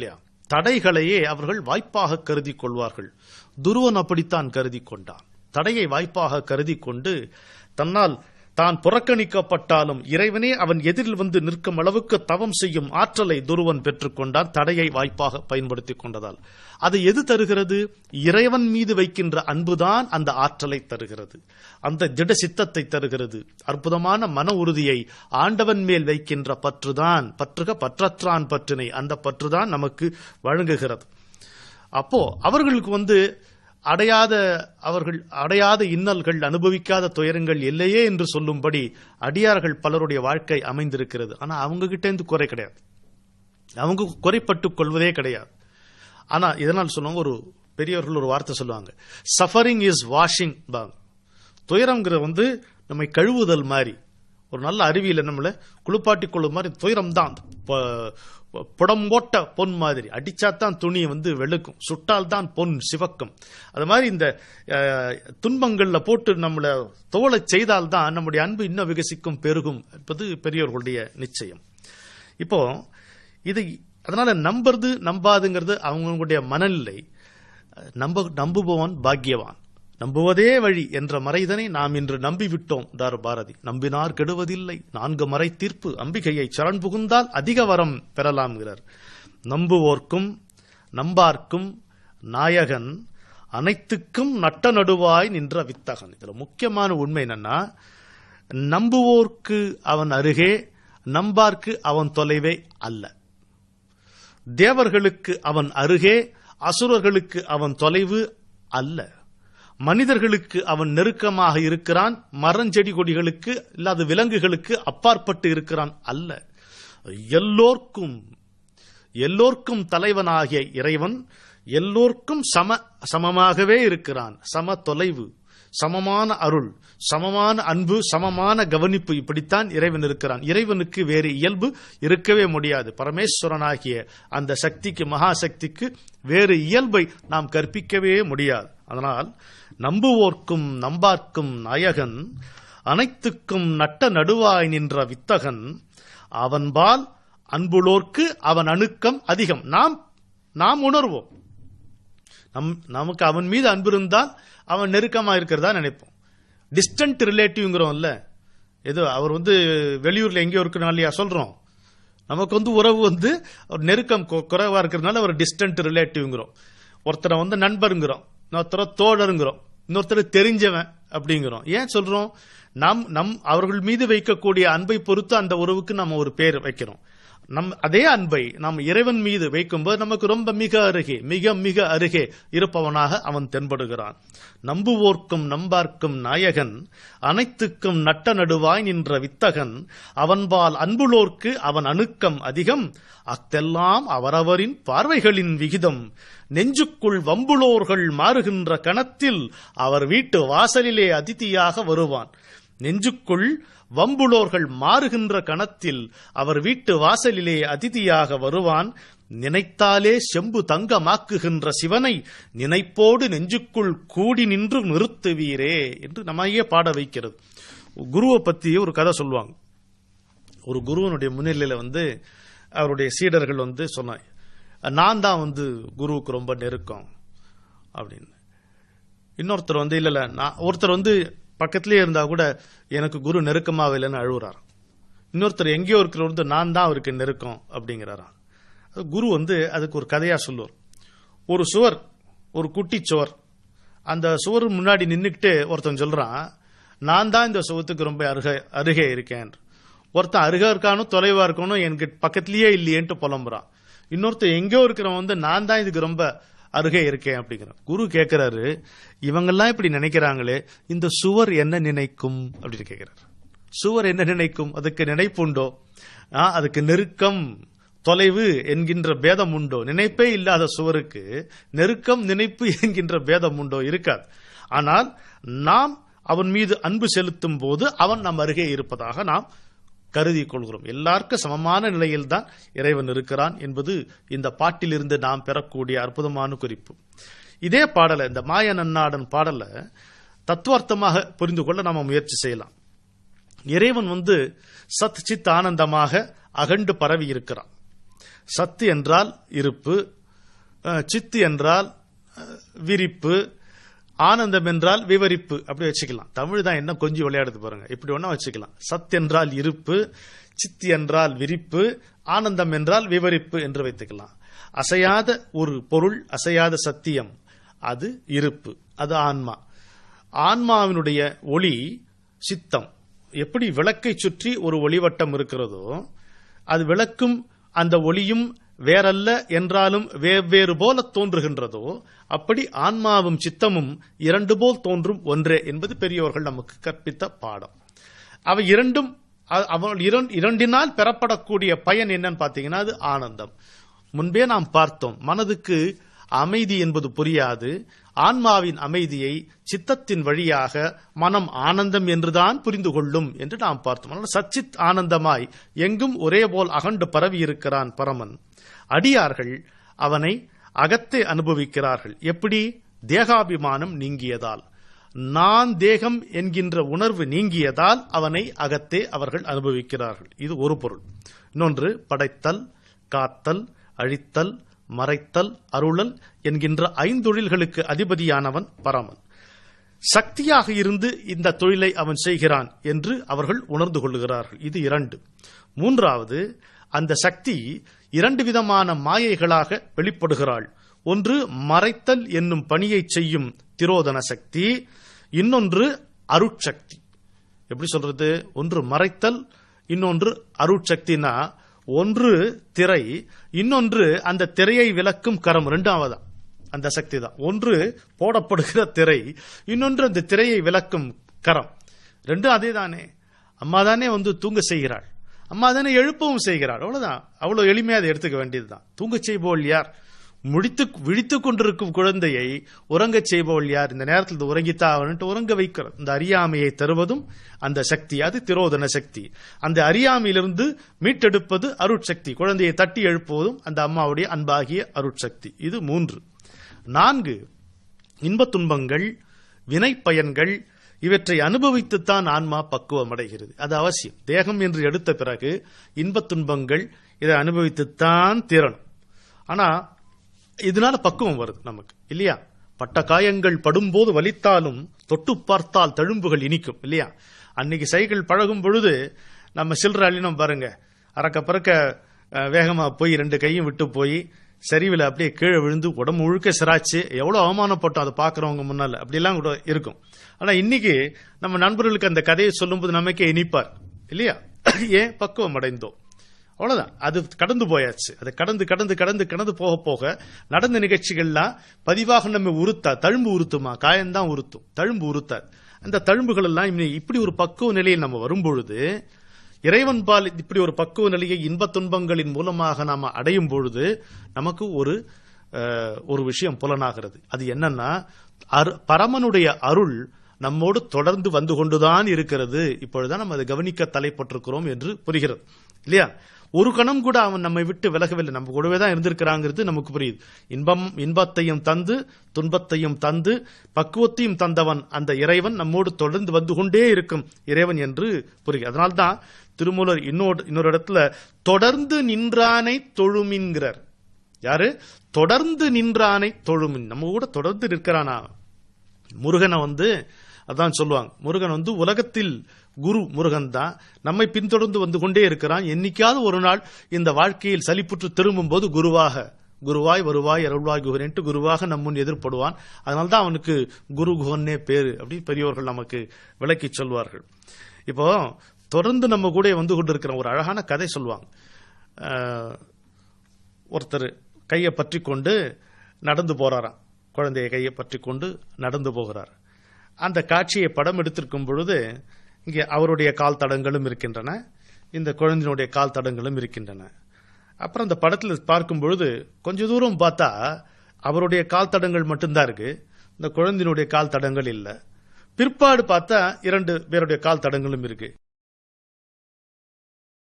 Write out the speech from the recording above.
இல்லையா? தடைகளையே அவர்கள் வாய்ப்பாக கருதி கொள்வார்கள் துருவன் அப்படித்தான் கருதி கொண்டான் தடையை வாய்ப்பாக கருதி கொண்டு தன்னால் தான் புறக்கணிக்கப்பட்டாலும் இறைவனே அவன் எதிரில் வந்து நிற்கும் அளவுக்கு தவம் செய்யும் ஆற்றலை துருவன் பெற்றுக்கொண்டான் தடையை வாய்ப்பாக பயன்படுத்திக் கொண்டதால். அது எது தருகிறது? இறைவன் மீது வைக்கின்ற அன்புதான் அந்த ஆற்றலை தருகிறது. அந்த திட சித்தத்தை தருகிறது. அற்புதமான மன உறுதியை ஆண்டவன் மேல் வைக்கின்ற பற்றுதான் பற்றுக பற்றற்றான் பற்றினை அந்த பற்றுதான் நமக்கு வழங்குகிறது. அப்போ அவர்களுக்கு வந்து அடையாத அவர்கள் அடையாத இன்னல்கள் அனுபவிக்காத துயரங்கள் இல்லையே என்று சொல்லும்படி அடியார்கள் பலருடைய வாழ்க்கை அமைந்திருக்கிறது. ஆனால் அவங்க கிட்ட குறை கிடையாது. அவங்க குறைப்பட்டுக் கொள்வதே கிடையாது. ஆனால் இதனால் சொல்லுவாங்க ஒரு பெரியவர்கள் ஒரு வார்த்தை சொல்லுவாங்க. சஃபரிங் இஸ் வாஷிங் பாங்க. துயரம்ங்கிறது வந்து நம்மை கழுவுதல் மாதிரி. ஒரு நல்ல அறிவியல் நம்மள? குளிப்பாட்டி கொள்ளும் மாதிரி துயரம் தான் புடம்போட்ட பொன் மாதிரி. அடிச்சாதான் துணியை வந்து வெளுக்கும். சுட்டால் தான் பொன் சிவக்கும். அது மாதிரி இந்த துன்பங்களில் போட்டு நம்மளை தோலை செய்தால் தான் நம்முடைய அன்பு இன்னும் விகசிக்கும் பெருகும். என்பது பெரியோர்களுடைய நிச்சயம். இப்போ இது அதனால நம்புறது நம்பாதுங்கிறது அவங்களுடைய மனநிலை. நம்ப நம்புபவன் பாக்கியவான். நம்புவதே வழி என்ற மறைதனை நாம் இன்று நம்பிவிட்டோம் தார் பாரதி. நம்பினார் கெடுவதில்லை. நான்கு மறை தீர்ப்பு அம்பிகையை சரண் புகுந்தால் அதிக வரம் பெறலாம்கிறார் நம்புவோர்க்கும் நம்பார்க்கும் நாயகன் அனைத்துக்கும் நட்ட நடுவாய் நின்ற வித்தகன். இதுல முக்கியமான உண்மை என்னன்னா நம்புவோர்க்கு அவன் அருகே நம்பார்க்கு அவன் தொலைவே அல்ல. தேவர்களுக்கு அவன் அருகே அசுரர்களுக்கு அவன் தொலைவு அல்ல. மனிதர்களுக்கு அவன் நெருக்கமாக இருக்கிறான் மரஞ்செடி கொடிகளுக்கு இல்லாத விலங்குகளுக்கு அப்பாற்பட்டு இருக்கிறான் அல்ல. எல்லோர்க்கும் எல்லோர்க்கும் தலைவனாகிய இறைவன் எல்லோர்க்கும் சம சமமாகவே இருக்கிறான் சம தொலைவு. சமமான அருள் சமமான அன்பு சமமான கவனிப்பு இப்படித்தான் இறைவன் இருக்கிறான். இறைவனுக்கு வேறு இயல்பு இருக்கவே முடியாது. பரமேஸ்வரனாகிய அந்த சக்திக்கு மகாசக்திக்கு வேறு இயல்பை நாம் கற்பிக்கவே முடியாது. அதனால் நம்புவோர்க்கும் நம்பார்க்கும் நாயகன் அனைத்துக்கும் நட்ட நடுவாய் நின்ற வித்தகன் அவன்பால் அன்புளோர்க்கு அவன் அணுக்கம் அதிகம். நாம் நாம் உணர்வோம். நம் நமக்கு அவன் மீது அன்பு இருந்தால் அவன் நெருக்கமாக இருக்கிறதா நினைப்போம். டிஸ்டன்ட் ரிலேட்டிவ்ங்கிறோம்ல ஏதோ அவர் வந்து வெளியூர்ல எங்கேயோ இருக்கிறனால இல்லையா சொல்றோம். நமக்கு வந்து உறவு வந்து ஒரு நெருக்கம் கொ- குறைவா இருக்கிறதுனால ஒரு டிஸ்டன்ட் ரிலேட்டிவ்ங்கிறோம் ஒருத்தரை வந்து நண்பருங்கிறோம் இன்னொருத்தரை தோழருங்கிறோம் இன்னொருத்தர் தெரிஞ்சவன் அப்படிங்கிறோம். ஏன் சொல்றோம்? நம் நம் அவர்கள் மீது வைக்கக்கூடிய அன்பை பொறுத்து அந்த உறவுக்கு நம்ம ஒரு பேர் வைக்கிறோம். நம் அதே அன்பை நாம் இறைவன் மீது வைக்கும்போது நமக்கு ரொம்ப மிக அருகே மிக மிக அருகே இருப்பவனாக அவன் தென்படுகிறான். நம்புவோர்க்கும் நம்பார்க்கும் நாயகன் அனைத்துக்கும் நட்ட நடுவாய் நின்ற வித்தகன் அவன்பால் அன்புளோர்க்கு அவன் அணுக்கம் அதிகம் அத்தெல்லாம் அவரவரின் பார்வைகளின் விகிதம். நெஞ்சுக்குள் வம்புளோர்கள் மாறுகின்ற கணத்தில் அவர் வீட்டு வாசலிலே அதிதியாக வருவான். நெஞ்சுக்குள் வம்புளோர்கள் மாறுகின்ற கணத்தில் அவர் வீட்டு வாசலிலே அதிதியாக வருவான். நினைத்தாலே செம்பு தங்கமாக்குகின்ற சிவனை நினைப்போடு நெஞ்சுக்குள் கூடி நின்று நிறுத்துவீரே என்று நம்மையே பாட வைக்கிறது. குருவை பத்தி ஒரு கதை சொல்லுவாங்க. ஒரு குருவனுடைய முன்னிலையில வந்து அவருடைய சீடர்கள் வந்து சொன்னாங்க நான் தான் வந்து குருவுக்கு ரொம்ப நெருக்கம். அப்படின்னு. இன்னொருத்தர் வந்து இல்ல இல்ல நான் ஒருத்தர் வந்து பக்கத்துலேயே இருந்தா கூட எனக்கு குரு நெருக்கமாக இல்லைன்னு அழுகுறாராம் இன்னொருத்தர் எங்கேயோ இருக்கிறவர் நான் தான் அவருக்கு நெருக்கம் அப்படிங்கிறாராம். குரு வந்து அதுக்கு ஒரு கதையா சொல்லுவார். ஒரு சுவர் ஒரு குட்டி சுவர். அந்த சுவர் முன்னாடி நின்றுக்கிட்டு ஒருத்தன் சொல்றான் நான் தான் இந்த சுவத்துக்கு ரொம்ப அருகே அருகே இருக்கேன். ஒருத்தன் அருகா இருக்கானும் தொலைவா இருக்கணும் எனக்கு பக்கத்திலேயே இல்லையேன்ட்டு புலம்புறான். இன்னொருத்தர் எங்கேயோ இருக்கிறவன் வந்து நான் தான் இதுக்கு ரொம்ப அருகே இருக்கேன் அப்படிங்கிறான். குரு கேட்கிறாரு இவங்கெல்லாம் இப்படி நினைக்கிறாங்களே இந்த சுவர் என்ன நினைக்கும்? அப்படின்னு கேட்கிறாரு சுவர் என்ன நினைக்கும்? அதுக்கு நினைப்புண்டோ அதுக்கு நெருக்கம் தொலைவு என்கின்ற பேதம் உண்டோ? நினைப்பே இல்லாத சுவருக்கு நெருக்கம் நினைப்பு என்கின்ற பேதம் உண்டோ? இருக்காது. ஆனால் நாம் அவன் மீது அன்பு செலுத்தும் போது அவன் நம் அருகே இருப்பதாக நாம் கருதி கொள்கிறோம் எல்லாருக்கும் சமமான நிலையில்தான் இறைவன் இருக்கிறான் என்பது இந்த பாட்டிலிருந்து நாம் பெறக்கூடிய அற்புதமான குறிப்பு. இதே பாடலை இந்த மாய நன்னாடன் பாடலை தத்துவார்த்தமாக புரிந்து கொள்ள நாம முயற்சி செய்யலாம். இறைவன் வந்து சத் சித் ஆனந்தமாக அகண்டு பரவி இருக்கிறான். சத்து என்றால் இருப்பு சித்து என்றால் விரிப்பு ஆனந்தம் என்றால் விவரிப்பு. அப்படி வச்சுக்கலாம். தமிழ் தான் என்ன கொஞ்சம் விளையாடுது பாருங்க. இப்படி ஒண்ணா வச்சுக்கலாம். சத் என்றால் இருப்பு சித்தி என்றால் விரிப்பு ஆனந்தம் என்றால் விவரிப்பு என்று வைத்துக்கலாம். அசையாத ஒரு பொருள் அசையாத சத்தியம் அது இருப்பு அது ஆன்மா. ஆன்மாவினுடைய ஒளி சித்தம். எப்படி விளக்கை சுற்றி ஒரு ஒளிவட்டம் இருக்கிறதோ அது விளக்கும் அந்த ஒளியும் வேறல்ல என்றாலும் வெவ்வேறு போல தோன்றுகின்றதோ அப்படி ஆன்மாவும் சித்தமும் இரண்டு போல் தோன்றும் ஒன்றே என்பது பெரியோர்கள் நமக்கு கற்பித்த பாடம். அவை இரண்டும் அவள் இரண்- இரண்டினால் பெறப்படக்கூடிய பயன் என்னன்னு பார்த்தீங்கன்னா அது ஆனந்தம். முன்பே நாம் பார்த்தோம் மனதுக்கு அமைதி என்பது புரியாது ஆன்மாவின் அமைதியை சித்தத்தின் வழியாக மனம் ஆனந்தம் என்றுதான் புரிந்து கொள்ளும் என்று நாம் பார்த்தோம். சச்சித் ஆனந்தமாய் எங்கும் ஒரே போல் அகண்டு பரவி இருக்கிறான் பரமன். அடியார்கள் அவனை அகத்தே அனுபவிக்கிறார்கள். எப்படி? தேகாபிமானம் நீங்கியதால். நான் தேகம் என்கின்ற உணர்வு நீங்கியதால் அவனை அகத்தே அவர்கள் அனுபவிக்கிறார்கள். இது ஒரு பொருள். இன்னொன்று படைத்தல் காத்தல் அழித்தல் மறைத்தல் அருளல் என்கின்ற ஐந்தொழில்களுக்கு அதிபதியானவன் பரமன். சக்தியாக இருந்து இந்த தொழிலை அவன் செய்கிறான் என்று அவர்கள் உணர்ந்து கொள்கிறார்கள் இது இரண்டு. மூன்றாவது அந்த சக்தி இரண்டு விதமான மாயைகளாக வெளிப்படுகிறாள். ஒன்று மறைத்தல் என்னும் பணியை செய்யும் திரோதன சக்தி இன்னொன்று அருட்சக்தி. எப்படி சொல்றது? ஒன்று மறைத்தல் இன்னொன்று அருட்சக்தினா ஒன்று திரை இன்னொன்று அந்த திரையை விளக்கும் கரம் ரெண்டாவதா? அந்த சக்தி தான் ஒன்று போடப்படுகிற திரை இன்னொன்று அந்த திரையை விளக்கும் கரம். ரெண்டும் அதே தானே அம்மா தானே வந்து தூங்க செய்கிறாள். அம்மா தானே எழுப்பவும் செய்கிறாள். அவ்வளவுதான். அவ்வளவு எளிமையாக அதை எடுத்துக்க வேண்டியதுதான். தூங்க செய்பவள் யார்? முடித்து விழித்து கொண்டிருக்கும் குழந்தையை உறங்கச் செய்பவள் யார்? இந்த நேரத்தில் இது உறங்கித்தான் உறங்க வைக்கிறது இந்த அறியாமையை தருவதும் அந்த சக்தி. அது திரோதன சக்தி. அந்த அறியாமையிலிருந்து மீட்டெடுப்பது அருட்சக்தி. குழந்தையை தட்டி எழுப்புவதும் அந்த அம்மாவுடைய அன்பாகிய அருட்சக்தி. இது மூன்று. நான்கு இன்பத் துன்பங்கள் வினை பயன்கள் இவற்றை அனுபவித்துத்தான் ஆன்மா பக்குவம் அடைகிறது. அது அவசியம். தேகம் என்று எடுத்த பிறகு இன்பத் துன்பங்கள் இதை அனுபவித்துத்தான் தீரணும். ஆனா இதனால பக்குவம் வருது நமக்கு இல்லையா? பட்ட காயங்கள் படும்போது வலித்தாலும் தொட்டு பார்த்தால் தழும்புகள் இனிக்கும் இல்லையா? அன்னைக்கு சைக்கிள் பழகும் பொழுது நம்ம சில்லற அள்ளினோம் பாருங்க. அறக்க பறக்க வேகமாக வேகமா போய் ரெண்டு கையும் விட்டு போய் சரிவில் அப்படியே கீழே விழுந்து உடம்பு முழுக்க சிராச்சு எவ்வளோ அவமானப்பட்டோம் அதை பார்க்குறவங்க முன்னால. அப்படிலாம் கூட இருக்கும். ஆனால் இன்னைக்கு நம்ம நண்பர்களுக்கு அந்த கதையை சொல்லும்போது நமக்கே இனிப்பார் இல்லையா? ஏன் பக்குவம் அடைந்தோம்? அவ்வளவுதான். அது கடந்து போயாச்சு. அதை கடந்து கடந்து கடந்து கடந்து போக போக நடந்த நிகழ்ச்சிகள்லாம் பதிவாக நம்ம உறுத்தா தழும்பு உறுத்துமா? காயம்தான் உறுத்தும். தழும்பு உறுத்தார் அந்த தழும்புகள் எல்லாம் இனி இப்படி ஒரு பக்குவ நிலையில் நம்ம வரும்பொழுது இறைவன் பால் இப்படி ஒரு பக்குவ நிலையை இன்பத் துன்பங்களின் மூலமாக நாம் அடையும் பொழுது நமக்கு ஒரு ஒரு விஷயம் புலனாகிறது. அது என்னன்னா அரு- பரமனுடைய அருள் நம்மோடு தொடர்ந்து வந்து கொண்டுதான் இருக்கிறது. இப்பொழுதுதான் நம்ம அதை கவனிக்க தலைப்பட்டிருக்கிறோம் என்று புரிகிறது. இல்லையா? ஒரு கணம் கூட அவன் நம்மை விட்டு விலகவில்லை. நம்ம கூடவே தான் இருந்திருக்கிறாங்கிறது நமக்கு புரியுது. இன்பம் இன்பத்தையும் தந்து துன்பத்தையும் தந்து பக்குவத்தையும் தந்தவன் அந்த இறைவன் நம்மோடு தொடர்ந்து வந்து கொண்டே இருக்கும் இறைவன் என்று புரியுது. அதனால்தான் திருமூலர் இன்னொரு இன்னொரு இடத்துல தொடர்ந்து நின்றானை தொழுமின்கிறார். யாரு? தொடர்ந்து நின்றானை தொழுமின். நம்ம கூட தொடர்ந்து நிற்கிறானா? முருகனை வந்து அதான் சொல்லுவாங்க. முருகன் வந்து உலகத்தில் குரு முருகன் தான். நம்மை பின்தொடர்ந்து வந்து கொண்டே இருக்கிறான். என்னைக்காவது ஒரு நாள் இந்த வாழ்க்கையில் சலிப்புற்று திரும்பும் போது குருவாக குருவாய் வருவாய் அருள்வாய் குகரன்ட்டு குருவாக நம் முன் எதிர்ப்படுவான் அதனால்தான் அவனுக்கு குரு குகன்னே பேரு அப்படின்னு பெரியோர்கள் நமக்கு விளக்கி சொல்வார்கள். இப்போ தொடர்ந்து நம்ம கூட வந்து கொண்டிருக்கிற ஒரு அழகான கதை சொல்லுவாங்க. ஒருத்தர் கையை பற்றி கொண்டு நடந்து போறாராம். குழந்தைய கையை பற்றி கொண்டு நடந்து போகிறார். அந்த காட்சியை படம் எடுத்திருக்கும் பொழுது இங்கே அவருடைய கால் தடங்களும் இருக்கின்றன இந்த குழந்தையினுடைய கால் தடங்களும் இருக்கின்றன. அப்புறம் அந்த படத்தில் பார்க்கும் பொழுது கொஞ்ச தூரம் பார்த்தா அவருடைய கால் தடங்கள் மட்டும்தான் இருக்கு இந்த குழந்தையினுடைய கால் தடங்கள் இல்லை. பிற்பாடு பார்த்தா இரண்டு பேருடைய கால் தடங்களும் இருக்கு.